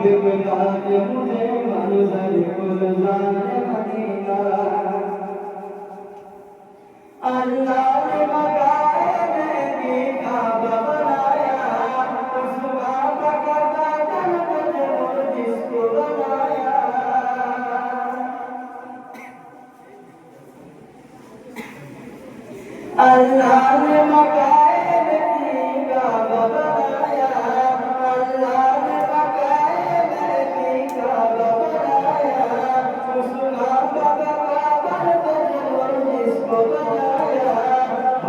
Give me God, give me God, give me God, give me God,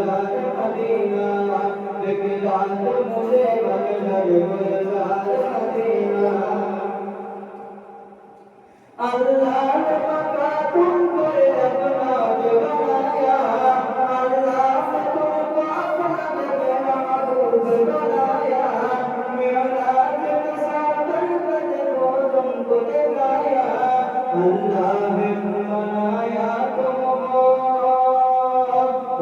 مدینہ دیکھ جان تو مجھے بغیر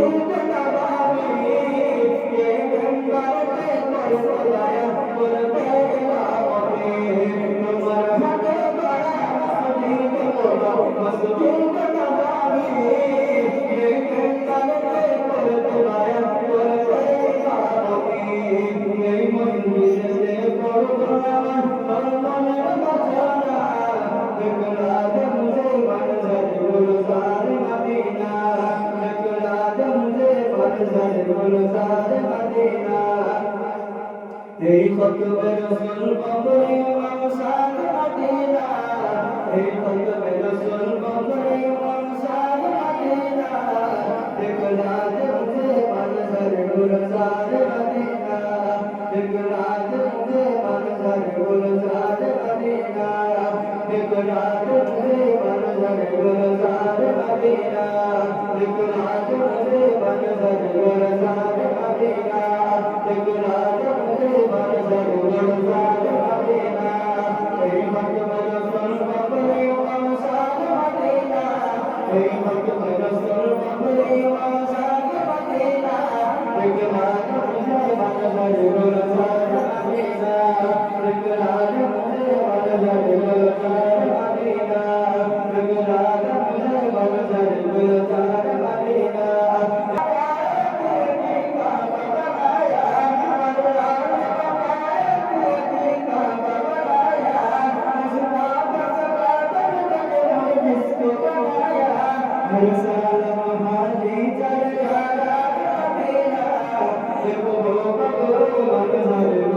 Thank you. হলো সাথে Medina এই খতবে রসুল কবরে ইমাম সাথ মদিনা এই খতবে রসুল কবরে ইমাম সাথ মদিনা দেখো লাজ মুঝে মানসরগুলো সাথ মদিনা দেখো লাজ মুঝে মানসরগুলো সাথ মদিনা দেখো লাজ মুঝে মানসরগুলো সাথ মদিনা Amém.